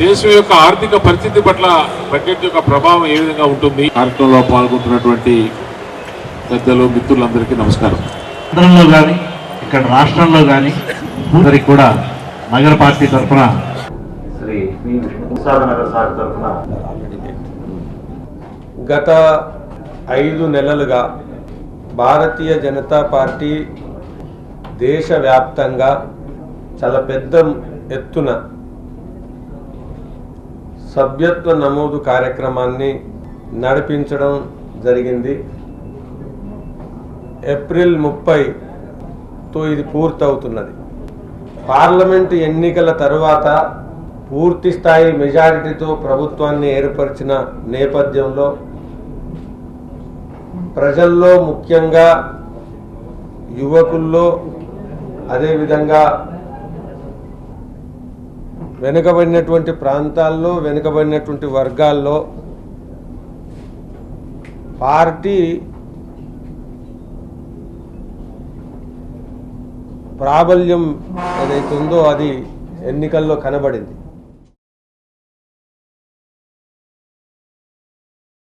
దేశం యొక్క ఆర్థిక పరిస్థితి పట్ల బడ్జెట్ యొక్క ప్రభావం ఏ విధంగా ఉంటుంది? కార్యక్రమంలో పాల్గొంటున్నటువంటి పెద్దలు మిత్రులందరికీ నమస్కారం. కేంద్రంలో కానీ ఇక్కడ రాష్ట్రంలో కానీ అందరికి కూడా నగర పార్టీ తరఫున శ్రీ సార్ గత ఐదు నెలలుగా భారతీయ జనతా పార్టీ దేశవ్యాప్తంగా చాలా పెద్ద ఎత్తున సభ్యత్వ నమోదు కార్యక్రమాన్ని నడిపించడం జరిగింది. ఏప్రిల్ ముప్పైతో ఇది పూర్తవుతున్నది. పార్లమెంటు ఎన్నికల తరువాత పూర్తి స్థాయి మెజారిటీతో ప్రభుత్వాన్ని ఏర్పరిచిన నేపథ్యంలో ప్రజల్లో ముఖ్యంగా యువకుల్లో అదేవిధంగా వెనుకబడినటువంటి ప్రాంతాల్లో వెనుకబడినటువంటి వర్గాల్లో పార్టీ ప్రాబల్యం ఏదైతుందో అది ఎన్నికల్లో కనబడింది.